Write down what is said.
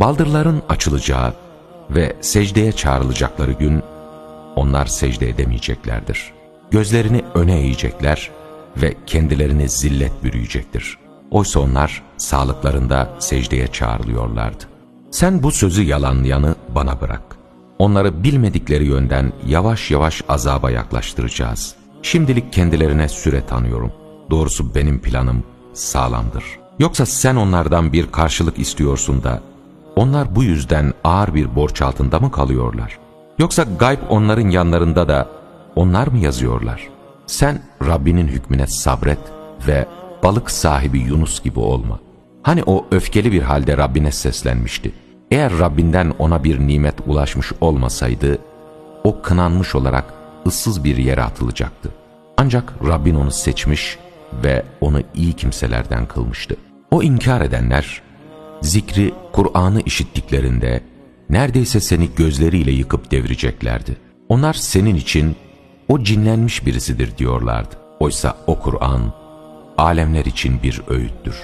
Baldırların açılacağı ve secdeye çağrılacakları gün onlar secde edemeyeceklerdir. Gözlerini öne eğecekler ve kendilerini zillet bürüyecektir. Oysa onlar sağlıklarında secdeye çağrılıyorlardı. Sen bu sözü yalanlayanı bana bırak. Onları bilmedikleri yönden yavaş yavaş azaba yaklaştıracağız. Şimdilik kendilerine süre tanıyorum. Doğrusu benim planım sağlamdır. Yoksa sen onlardan bir karşılık istiyorsun da onlar bu yüzden ağır bir borç altında mı kalıyorlar? Yoksa gayb onların yanlarında da onlar mı yazıyorlar? Sen Rabbinin hükmüne sabret ve balık sahibi Yunus gibi olma. Hani o öfkeli bir halde Rabbine seslenmişti. Eğer Rabbinden ona bir nimet ulaşmış olmasaydı, o kınanmış olarak ıssız bir yere atılacaktı. Ancak Rabbin onu seçmiş ve onu iyi kimselerden kılmıştı. O inkar edenler, zikri, Kur'an'ı işittiklerinde neredeyse seni gözleriyle yıkıp devireceklerdi. Onlar senin için o cinlenmiş birisidir diyorlardı. Oysa o Kur'an, alemler için bir öğüttür.